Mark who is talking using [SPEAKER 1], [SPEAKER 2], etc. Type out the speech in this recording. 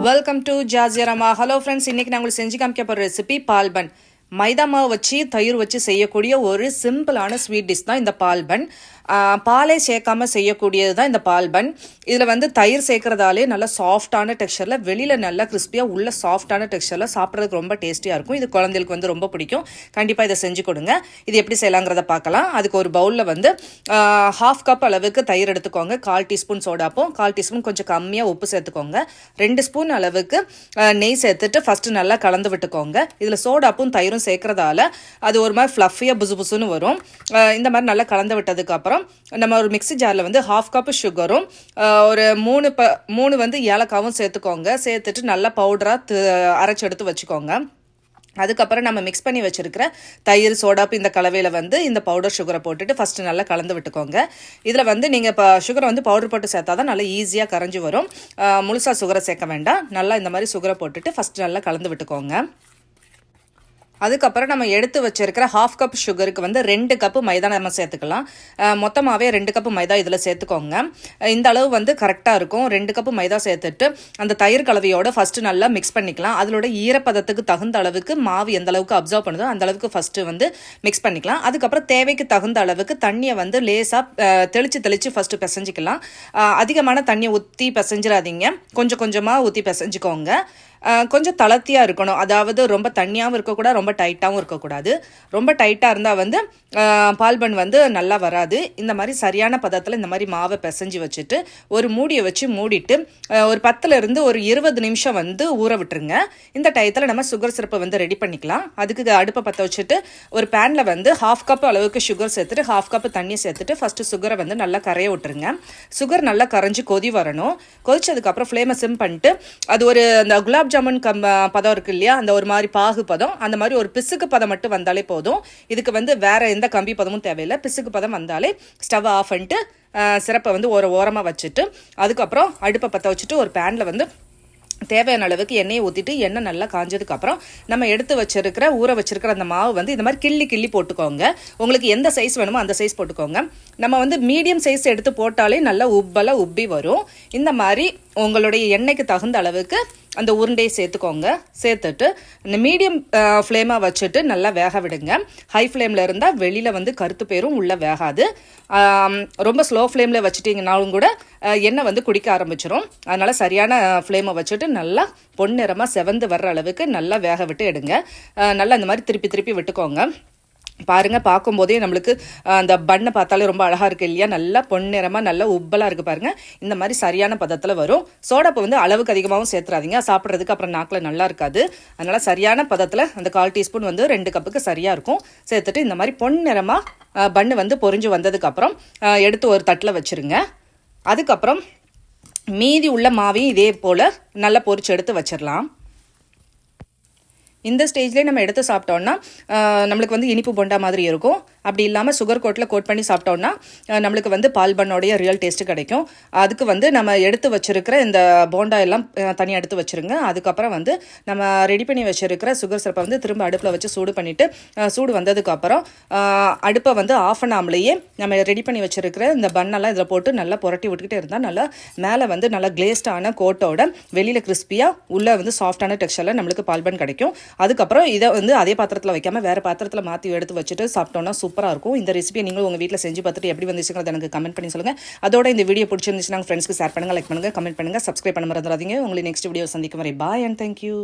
[SPEAKER 1] Welcome to ஜாஜியரமா hello friends இன்னைக்கு நான் உங்களுக்கு செஞ்சு காமிக்க போகிற ரெசிபி பால்பன் மைதா மாவு வச்சு தயிர் வச்சு செய்யக்கூடிய ஒரு சிம்பிளான ஸ்வீட் டிஷ் தான் இந்த பால்பன் பாலே சேர்க்காம செய்யக்கூடியது தான் இந்த பால்பன் இதில் வந்து தயிர் சேர்க்கறதாலே நல்லா சாஃப்டான டெக்ஸ்சரில் வெளியில் நல்லா கிறிஸ்பியாக உள்ள சாஃப்டான டெக்ஸ்சரில் சாப்பிட்றதுக்கு ரொம்ப டேஸ்டியாக இருக்கும். இது குழந்தைகளுக்கு வந்து ரொம்ப பிடிக்கும். கண்டிப்பாக இதை செஞ்சு கொடுங்க. இது எப்படி செய்யலாங்கிறத பார்க்கலாம். அதுக்கு ஒரு பவுலில் வந்து ஹாஃப் கப் அளவுக்கு தயிர் எடுத்துக்கோங்க. கால் டீஸ்பூன் சோடாப்பும் கால் டீஸ்பூன் கொஞ்சம் கம்மியாக உப்பு சேர்த்துக்கோங்க. ரெண்டு ஸ்பூன் அளவுக்கு நெய் சேர்த்துட்டு ஃபஸ்ட்டு நல்லா கலந்து விட்டுக்கோங்க. இதில் சோடாப்பும் தயிரும் சேர்க்கறதால அது ஒரு மாதிரி ஃப்ளஃபியாக புசு புசுன்னு வரும் இந்த மாதிரி நல்லா கலந்து விட்டதுக்கப்புறம் நம்ம ஒரு மிக்ஸி ஜாரில் வந்து ஹாஃப் கப்பு சுகரும் ஒரு மூணு ப மூணு வந்து ஏலக்காவும் சேர்த்துக்கோங்க. சேர்த்துட்டு நல்லா பவுடராக அரைச்சி எடுத்து வச்சுக்கோங்க. அதுக்கப்புறம் நம்ம மிக்ஸ் பண்ணி வச்சுருக்கிற தயிர் சோடாப்பு இந்த கலவையில் வந்து இந்த பவுடர் சுகரை போட்டுட்டு ஃபஸ்ட்டு நல்லா கலந்து விட்டுக்கோங்க. இதில் வந்து நீங்கள் இப்போ சுகரை வந்து பவுடர் போட்டு சேர்த்தா தான் நல்லா ஈஸியாக கரைஞ்சி வரும். முழுசாக சுகரை சேர்க்க வேண்டாம். நல்லா இந்த மாதிரி சுகரை போட்டுட்டு ஃபஸ்ட்டு நல்லா கலந்து விட்டுக்கோங்க. அதுக்கப்புறம் நம்ம எடுத்து வச்சிருக்கிற ஹாஃப் கப் சுகருக்கு வந்து ரெண்டு கப்பு மைதா நம்ம சேர்த்துக்கலாம். மொத்தமாகவே ரெண்டு கப்பு மைதா இதில் சேர்த்துக்கோங்க. இந்த அளவு வந்து கரெக்டாக இருக்கும். ரெண்டு கப்பு மைதா சேர்த்துட்டு அந்த தயிர் கலவையோடு ஃபஸ்ட்டு நல்லா மிக்ஸ் பண்ணிக்கலாம். அதோட ஈரப்பதத்துக்கு தகுந்த அளவுக்கு மாவு எந்த அளவுக்கு அப்சர்வ் பண்ணுதோ அந்த அளவுக்கு ஃபஸ்ட்டு வந்து மிக்ஸ் பண்ணிக்கலாம். அதுக்கப்புறம் தேவைக்கு தகுந்த அளவுக்கு தண்ணியை வந்து லேசாக தெளித்து தெளித்து ஃபஸ்ட்டு பிசைஞ்சிக்கலாம். அதிகமான தண்ணியை ஊற்றி பிசைஞ்சிடாதீங்க. கொஞ்சம் கொஞ்சமாக ஊற்றி பிசைஞ்சிக்கோங்க. கொஞ்சம் தளர்த்தியாக இருக்கணும். அதாவது ரொம்ப தண்ணியாகவும் இருக்கக்கூடாது. ரொம்ப டைட்டாகவும் இருக்கக்கூடாது. ரொம்ப டைட்டாக இருந்தால் வந்து பால்பன் வந்து நல்லா வராது. இந்த மாதிரி சரியான பதத்தில் இந்த மாதிரி மாவை பிசைஞ்சு வச்சுட்டு ஒரு மூடியை வச்சு மூடிட்டு ஒரு பத்துலேருந்து ஒரு இருபது நிமிஷம் வந்து ஊற விட்டுருங்க. இந்த டயத்தில் நம்ம சுகர் சிரப்பை வந்து ரெடி பண்ணிக்கலாம். அதுக்கு அடுப்பை பற்ற வச்சுட்டு ஒரு பேனில் வந்து ஹாஃப் கப் அளவுக்கு சுகர் சேர்த்துட்டு ஹாஃப் கப் தண்ணி சேர்த்துட்டு ஃபஸ்ட்டு சுகரை வந்து நல்லா கரைய விட்டுருங்க. சுகர் நல்லா கரைஞ்சி கொதி வரணும். கொதிச்சதுக்கப்புறம் ஃப்ளேமை சிம் பண்ணிட்டு அது ஒரு அந்த குலாப் ஜாமுன் கம் பதம் இருக்கு இல்லையா? அந்த ஒரு மாதிரி பாகு பதம் அந்த மாதிரி ஒரு பிசுக்கு பதம் மட்டும் வந்தாலே போதும். இதுக்கு வந்து வேறு எந்த கம்பி பதமும் தேவையில்லை. பிசுக்கு பதம் வந்தாலே ஸ்டவ் ஆஃப் பண்ணிட்டு சிறப்பை வந்து ஒரு ஓரமாக வச்சுட்டு அதுக்கப்புறம் அடுப்பை பற்ற வச்சுட்டு ஒரு பேனில் வந்து தேவையான அளவுக்கு எண்ணெயை ஊற்றிட்டு எண்ணெய் நல்லா காஞ்சதுக்கப்புறம் நம்ம எடுத்து வச்சிருக்கிற ஊற வச்சிருக்கிற அந்த மாவு வந்து இந்த மாதிரி கிள்ளி கிள்ளி போட்டுக்கோங்க. உங்களுக்கு எந்த சைஸ் வேணுமோ அந்த சைஸ் போட்டுக்கோங்க. நம்ம வந்து மீடியம் சைஸ் எடுத்து போட்டாலே நல்லா உப்பலாக உப்பி வரும். இந்த மாதிரி உங்களுடைய எண்ணெய்க்கு தகுந்த அளவுக்கு அந்த உருண்டையை சேர்த்துக்கோங்க. சேர்த்துட்டு இந்த மீடியம் ஃப்ளேமாக வச்சுட்டு நல்லா வேக விடுங்க. ஹை ஃப்ளேமில் இருந்தால் வெளியில் வந்து கருத்து பேரும் உள்ளே வேகாது. ரொம்ப ஸ்லோ ஃப்ளேமில் வச்சுட்டிங்கனாலும் கூட எண்ணெய் வந்து குடிக்க ஆரம்பிச்சிடும் அதனால் சரியான ஃப்ளேமை வச்சுட்டு நல்லா பொன்னிறமாக செவந்து வர்ற அளவுக்கு நல்லா வேக விட்டு எடுங்க. நல்லா இந்த மாதிரி திருப்பி திருப்பி விட்டுக்கோங்க. பாருங்கள் பார்க்கும்போதே நம்மளுக்கு அந்த பண்ணை பார்த்தாலே ரொம்ப அழகாக இருக்குது இல்லையா? நல்லா பொன்னிறமாக நல்லா உப்பலாக இருக்குது பாருங்கள் இந்த மாதிரி சரியான பதத்தில் வரும். சோடாப்பை வந்து அளவுக்கு அதிகமாகவும் சேர்த்துறாதீங்க. சாப்பிட்றதுக்கு அப்புறம் நாக்கில் நல்லா இருக்காது. அதனால் சரியான பதத்தில் அந்த கால் டீஸ்பூன் வந்து ரெண்டு கப்புக்கு சரியாக இருக்கும். சேர்த்துட்டு இந்த மாதிரி பொன்னிறமாக பண்ணு வந்து பொறிஞ்சு வந்ததுக்கப்புறம் எடுத்து ஒரு தட்டில் வச்சுருங்க. அதுக்கப்புறம் மீதி உள்ள மாவையும் இதே போல் நல்லா பொறிச்சு எடுத்து வச்சிடலாம். இந்த ஸ்டேஜ்லேயே நம்ம எடுத்து சாப்பிட்டோன்னா நம்மளுக்கு வந்து இனிப்பு பொண்டா மாதிரி இருக்கும். அப்படி இல்லாமல் சுகர் கோட்டில் கோட் பண்ணி சாப்பிட்டோன்னா நம்மளுக்கு வந்து பால் பண்ணோடைய ரியல் டேஸ்ட்டு கிடைக்கும். அதுக்கு வந்து நம்ம எடுத்து வச்சுருக்கிற இந்த போண்டா எல்லாம் தனியாக எடுத்து வச்சுருங்க. அதுக்கப்புறம் வந்து நம்ம ரெடி பண்ணி வச்சுருக்கிற சுகர் சிறப்பை வந்து திரும்ப அடுப்பில் வச்சு சூடு பண்ணிவிட்டு சூடு வந்ததுக்கப்புறம் அடுப்பை வந்து ஆஃப் பண்ணாமலேயே நம்ம ரெடி பண்ணி வச்சுருக்கிற இந்த பண்ணெல்லாம் இதில் போட்டு நல்லா புரட்டி விட்டுக்கிட்டே இருந்தால் நல்லா மேலே வந்து நல்லா கிளேஸ்டான கோட்டோட வெளியில் கிறிஸ்பியாக உள்ளே வந்து சாஃப்டான டெக்ஸ்டரில் நம்மளுக்கு பால்பன் கிடைக்கும். அதுக்கப்புறம் இதை வந்து அதே பாத்திரத்தில் வைக்காமல் வேறு பாத்திரத்தில் மாற்றி எடுத்து வச்சுட்டு சாப்பிட்டோன்னா சூப்பராக இருக்கும். இந்த ரெசிபியை நீங்களும் உங்கள் வீட்டில் செஞ்சு பார்த்துட்டு எப்படி வந்துச்சுங்கிறத எனக்கு கமெண்ட் பண்ணி சொல்லுங்கள் அதோட இந்த வீடியோ பிடிச்சிருந்துச்சுன்னா ஃப்ரெண்ட்ஸ்க்கு ஷேர் பண்ணுங்கள் லைக் பண்ணுங்கள் கமெண்ட் பண்ணுங்கள் சப்ஸ்கிரைப் பண்ண மறந்துடாதீங்க. உங்களை நெக்ஸ்ட் வீடியோ சந்திக்கும் வரை பாய் அண்ட் தேங்க்யூ